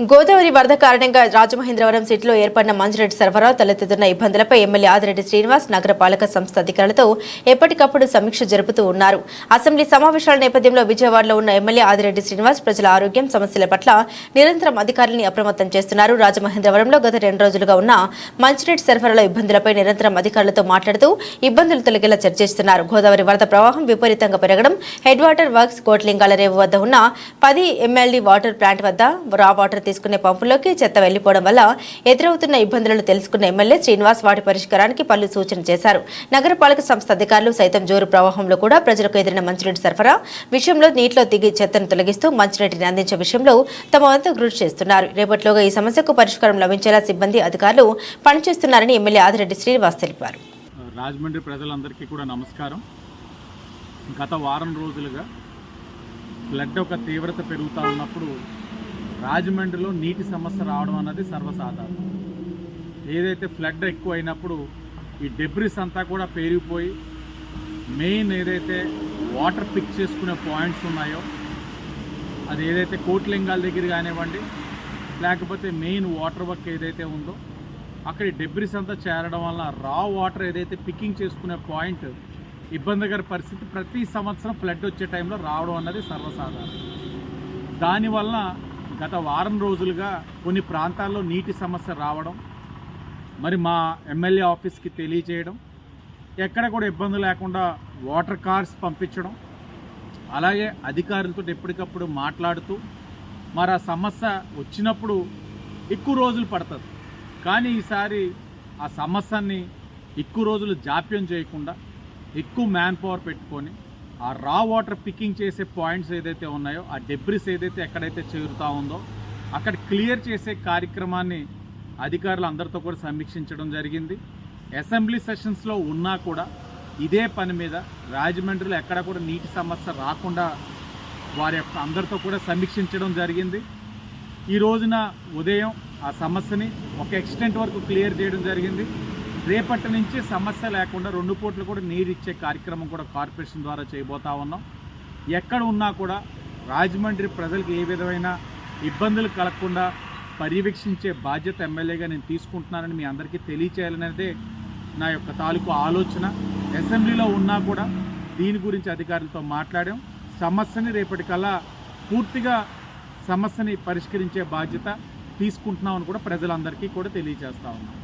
గోదావరి వరద కారణంగా రాజమహేంద్రవరం సిటీలో ఏర్పడిన మంచిరెడ్డి సరఫరా తలెత్తుతున్న ఇబ్బందులపై ఎమ్మెల్యే ఆదిరెడ్డి శ్రీనివాస్ నగరపాలక సంస్థ అధికారులతో ఎప్పటికప్పుడు సమీక్ష జరుపుతూ ఉన్నారు. అసెంబ్లీ సమావేశాల నేపథ్యంలో విజయవాడలో ఉన్న ఎమ్మెల్యే ఆదిరెడ్డి శ్రీనివాస్ ప్రజల ఆరోగ్యం సమస్యల పట్ల నిరంతరం అధికారులని అప్రమత్తం చేస్తున్నారు. రాజమహేంద్రవరంలో గత రెండు రోజులుగా ఉన్న మంచిరెడ్డి సరఫరాలో ఇబ్బందులపై నిరంతరం అధికారులతో మాట్లాడుతూ ఇబ్బందులు తొలగేలా చర్చిస్తున్నారు గోదావరి వరద ప్రవాహం విపరీతంగా పెరగడం హెడ్ వాటర్ వర్క్స్ కోట్లింగాల రేవు వద్ద ఉన్న పది ఎంఎల్డీ వాటర్ ప్లాంట్ వద్ద రా వాటర్ తీసుకునే పంపులోకి చెత్త వెళ్ళిపోవడం వల్ల ఎదురవుతున్న ఇబ్బందులను తెలుసుకున్న ఎమ్మెల్యే శ్రీనివాస్ వాటి పరిష్కారానికి పలు సూచన చేశారు. నగరపాలక సంస్థ అధికారులు సైతం జోరు ప్రవాహంలో కూడా ప్రజలకు ఎదిరిన మంచినీటి సరఫరా విషయంలో నీటిలో దిగి చెత్తను తొలగిస్తూ మంచినీటిని అందించే విషయంలో తమ వంతు కృషి చేస్తున్నారు. రేపటిలోగా ఈ సమస్యకు పరిష్కారం లభించేలా సిబ్బంది అధికారులు పనిచేస్తున్నారని ఎమ్మెల్యే ఆదిరెడ్డి శ్రీనివాస్ తెలిపారు. రాజమండ్రి ప్రజలందరికీ కూడా నమస్కారం. గత వారం రోజులుగా ఫ్లడ్ ఒక తీవ్రత పెరుగుతూ ఉన్నప్పుడు రాజమండ్రిలో నీటి సమస్య రావడం అన్నది సర్వసాధారణం. ఏదైతే ఫ్లడ్ ఎక్కువ అయినప్పుడు ఈ డెబ్రిస్ అంతా కూడా పెరిగిపోయి మెయిన్ ఏదైతే వాటర్ పిక్ చేసుకునే పాయింట్స్ ఉన్నాయో అది ఏదైతే కోట్లింగాల దగ్గర కానివ్వండి లేకపోతే మెయిన్ వాటర్ వర్క్ ఏదైతే ఉందో అక్కడ డెబ్రిస్ అంతా చేరడం వల్ల రా వాటర్ ఏదైతే పికింగ్ చేసుకునే పాయింట్ ఇబ్బందికర పరిస్థితి ప్రతి సంవత్సరం ఫ్లడ్ వచ్చే టైంలో రావడం అన్నది సర్వసాధారణం. దానివల్ల గత వారం రోజులుగా కొన్ని ప్రాంతాల్లో నీటి సమస్య రావడం మరి మా ఎమ్మెల్యే ఆఫీస్కి తెలియచేయడం ఎక్కడ కూడా ఇబ్బంది లేకుండా వాటర్ కార్స్ పంపించడం అలాగే అధికారులతో ఎప్పటికప్పుడు మాట్లాడుతూ మరి ఆ సమస్య వచ్చినప్పుడు ఎక్కువ రోజులు పడుతుంది. కానీ ఈసారి ఆ సమస్యని ఎక్కువ రోజులు జాప్యం చేయకుండా ఎక్కువ మ్యాన్ పవర్ పెట్టుకొని ఆ రా వాటర్ పికింగ్ చేసే పాయింట్స్ ఏదైతే ఉన్నాయో ఆ డెబ్రిస్ ఏదైతే ఎక్కడైతే చేరుతూ ఉందో అక్కడ క్లియర్ చేసే కార్యక్రమాన్ని అధికారులు అందరితో కూడా సమీక్షించడం జరిగింది. అసెంబ్లీ సెషన్స్లో ఉన్నా కూడా ఇదే పని మీద రాజమండ్రిలో ఎక్కడ కూడా నీటి సమస్య రాకుండా వారి యొక్క అందరితో కూడా సమీక్షించడం జరిగింది. ఈ రోజున ఉదయం ఆ సమస్యని ఒక ఎక్స్టెంట్ వరకు క్లియర్ చేయడం జరిగింది. రేపటి నుంచి సమస్య లేకుండా రెండు పూట్లు కూడా నీరు ఇచ్చే కార్యక్రమం కూడా కార్పొరేషన్ ద్వారా చేయబోతా ఉన్నాం. ఎక్కడ ఉన్నా కూడా రాజమండ్రి ప్రజలకు ఏ విధమైన ఇబ్బందులు కలగకుండా పర్యవేక్షించే బాధ్యత ఎమ్మెల్యేగా నేను తీసుకుంటున్నానని మీ అందరికీ తెలియచేయాలనేదే నా యొక్క తాలూకు ఆలోచన. అసెంబ్లీలో ఉన్నా కూడా దీని గురించి అధికారులతో మాట్లాడాం. సమస్యని రేపటికల్లా పూర్తిగా సమస్యని పరిష్కరించే బాధ్యత తీసుకుంటున్నామని కూడా ప్రజలందరికీ కూడా తెలియజేస్తా ఉన్నాం.